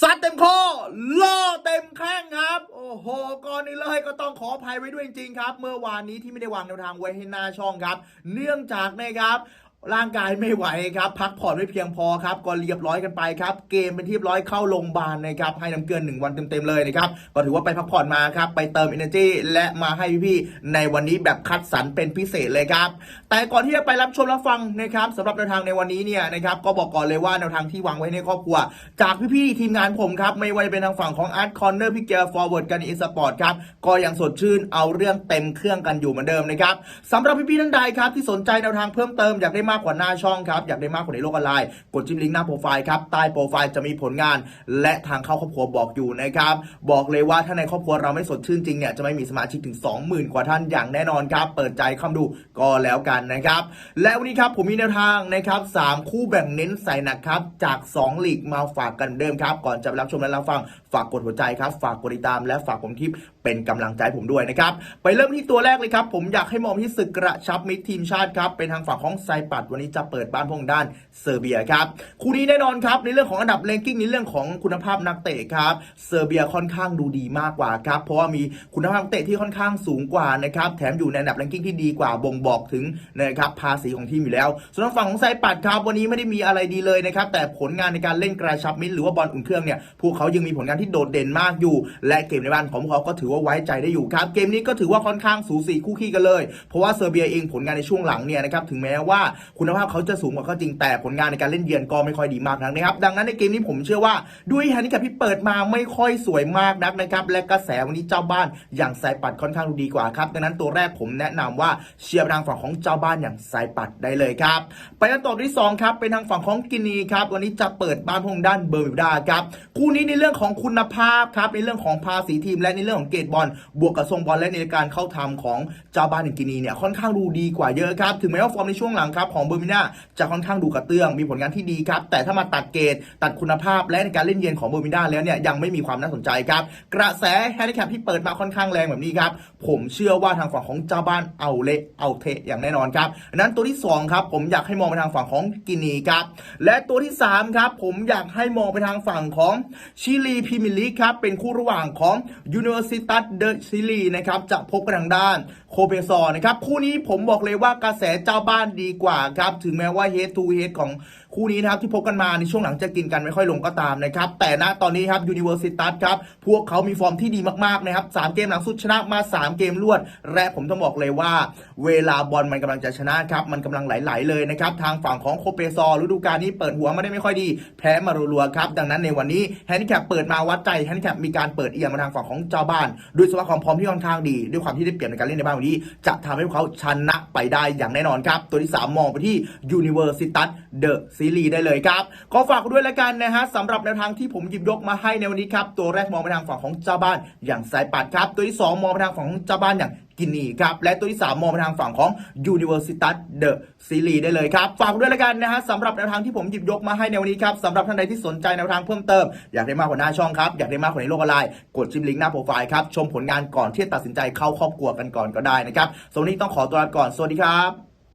ซัดเต็มข้อล่อเต็มแข้งครับ โอ้โหก่อนนี้เลยก็ต้องขออภัยไว้ด้วยจริงๆครับ เมื่อวานนี้ที่ไม่ได้วางแนวทางไว้ให้หน้าช่องครับ เนื่องจากนะครับ ร่างกายไม่ไหวครับพักผ่อนไม่เพียงพอครับก็เรียบร้อยกันไปครับเกมเป็นที่เรียบร้อยเข้าโรงพยาบาลนะครับให้น้ำเกลือหนึ่งวันเต็มๆเลยนะครับก็ถือว่าไปพักผ่อนมาครับไปเติม energy และมาให้พี่ๆในวันนี้แบบคัดสรรเป็นพิเศษเลยครับแต่ก่อนที่จะไปรับชมรับฟังนะครับสำหรับแนวทางในวันนี้เนี่ยนะครับก็บอกก่อนเลยว่าแนวทางที่วางไว้ในครอบครัว จากพี่ๆทีมงานผมครับไม่ว่าจะเป็นทางฝั่งของอาร์ตคอนเนอร์พี่เกียร์ฟอร์เวิร์ดกันอีสปอร์ตครับก็ยังสดชื่นเอาเรื่องเต็มเครื่องกันอยู่เหมือนเดิมนะครับสำหรับพี่ๆท่านใดครับที่สนใจแนวทางเพิ่มเติมอยากได้มากกว่าหน้าช่องครับ อยากได้มากกว่าในโลกออนไลน์ กดจิ้มลิงก์หน้าโปรไฟล์ครับใต้โปรไฟล์จะมีผลงาน และทางเข้าครอบครัวบอกอยู่นะครับ บอกเลยว่าถ้าในครอบครัวเราไม่สดชื่นจริงเนี่ยจะไม่มีสมาชิกถึง 20,000 กว่าท่านอย่างแน่นอนครับ เปิดใจเข้าดูก็แล้วกันนะครับ และวันนี้ครับผมมีแนวทางนะครับสามคู่แบ่งเน้นใส่หนักครับจาก2ลีกมาฝากกันเดิมครับ ก่อนจะรับชมและรับฟังฝากกดหัวใจครับ ฝากกดติดตามและฝากผมทิปเป็นกำลังใจผมด้วยนะครับ ไปเริ่มที่ตัวแรกเลยครับ ผมอยากให้มองที่ศึกกระชับมิตรทีมชาติครับเป็นทางฝั่งของไซปัดวันนี้จะเปิดบ้านพงด้านเซอร์เบียครับคู่นี้แน่นอนครับในเรื่องของอันดับเลงกิ้งในเรื่องของคุณภาพนักเตะครับเซอร์เบียค่อนข้างดูดีมากกว่าครับเพราะว่ามีคุณภาพนักเตะที่ค่อนข้างสูงกว่านะครับแถมอยู่ในอันดับเลงกิ้งที่ดีกว่าบ่งบอกถึงนะครับภาษีของทีมอยู่แล้ว ส่วนทางฝั่งของไซปัดครับวันนี้ไม่ได้มีอะไรดีเลยนะครับแต่ผลงานในการเล่นกระชับมิตรหรือว่าบอลอุ่นเครื่องเนี่ยพวกเขายังมีผลงานที่โดดเด่นมากอยู่ และเกมในบ้านของพวกเขาก็ถือว่าไว้ใจได้อยู่ครับ เกมนี้ก็ถือว่าค่อนข้างสูสีคู่ขี้กันเลย เพราะว่าเซอร์เบียเองผลงานในช่วงหลังเนี่ยนะครับถึงแม้ว่าคุณภาพเขาจะสูงกว่าก็จริงแต่ผลงานในการเล่นเยือนก็ไม่ค่อยดีมากนักนะครับ ดังนั้นในเกมนี้ผมเชื่อว่าด้วยแฮนดิแคปที่เปิดมาไม่ค่อยสวยมากนักนะครับ และกระแสวันนี้เจ้าบ้านอย่างไซปัดค่อนข้างดูดีกว่าครับดังนั้นตัวแรกผมแนะนำว่าเชียร์ทางฝั่งของเจ้าบ้านอย่างไซปัดได้เลยครับไปกันต่อที่สองครับเป็นทางฝั่งของกินีครับวันนี้จะเปิดบ้านพงด้านเบอร์มิวดาครับคู่นี้ในเรื่องของคุณภาพครับในเรื่องของภาษีทีมและในเรื่องของเกรดบอลบวกกับทรงบอลและในการเข้าทำของเจ้าบ้านอย่างกินีเนี่ยค่อนข้างดูดีกว่าเยอะครับถึงแม้ว่าฟอร์มในช่วงหลังครับของเบอร์มิวดาจะค่อนข้างดูกระเตื้องมีผลงานที่ดีครับแต่ถ้ามาตัดเกรดตัดคุณภาพและในการเล่นเยือนของเบอร์มิวดาแล้วเนี่ยยังไม่มีความน่าสนใจครับกระแสแฮนดิแคปที่เปิดมาค่อนข้างแรงแบบนี้ครับผมเชื่อว่าทางฝั่งของเจ้าบ้านเอาเละเอาเทะอย่างแน่นอนครับดังนั้นตัวที่สองครับผมอยากให้มองไปทางฝั่งของกินีครับและตัวที่สามครับผมอยากให้มองไปทางฝั่งของชิลีพีมียร์ลีกครับ เป็นคู่ระหว่างของ Universidad de Chile นะครับ จะพบกันทางด้านโคเปซอร์นะครับ คู่นี้ผมบอกเลยว่ากระแสเจ้าบ้านดีกว่าครับ ถึงแม้ว่า head to head ของคู่นี้นะครับ ที่พบกันมาในช่วงหลังจะกินกันไม่ค่อยลงก็ตามนะครับ แต่ณตอนนี้ครับ Universitas ครับ พวกเขามีฟอร์มที่ดีมากๆนะครับสามเกมหลังสุดชนะมา 3 เกมรวด และผมต้องบอกเลยว่า เวลาบอลมันกำลังจะชนะครับ มันกำลังไหลๆเลยนะครับ ทางฝั่งของโคเปซอร์ฤดูกาลนี้เปิดหัวมาได้ไม่ค่อยดี แพ้มารัวๆครับ ดังนั้นในวันนี้แฮนดิแคปเปิดมาวัดใจแฮนดิแคปมีการเปิดเอียงมาทางฝั่งของเจ้าบ้าน ด้วยสภาพความพร้อมที่ค่อนข้างดี ด้วยความที่ได้เปรียบในการเล่นในบ้านวันนี้ จะทำให้พวกเขาชนะไปได้อย่างแน่นอนครับ ตัวที่ 3 มองไปที่ Universitas The Series ได้เลยครับขอฝากด้วยแล้วกันนะฮะสำหรับแนวทางที่ผมหยิบยกมาให้ในวันนี้ครับตัวแรกมองไปทางฝั่งของเจ้าบ้านอย่างสายปัดครับ ตัวที่ 2 มองไปทางฝั่งของเจ้าบ้านอย่าง กินีครับ และตัวที่ 3 มองไปทางฝั่งของ Universitas de s i l i ได้เลยครับ ฝากด้วยแล้วกันนะฮะสำหรับแนวทางที่ผมหยิบยกมาให้ในวันนี้ครับสำหรับท่านใดที่สนใจแนวทางเพิ่มเติม อยากได้มากกว่าหน้าช่องครับอยากได้มากกว่าในโลกออนไลน์กดชิมลิงก์หน้าโปรไฟล์ครับชมผลงานก่อนที่จะตัดสินใจเข้าครอบครัวกันก่อนก็ได้นะครับสำหรับวันนี้ต้องขอตัวลาก่อนสวัสดีครับ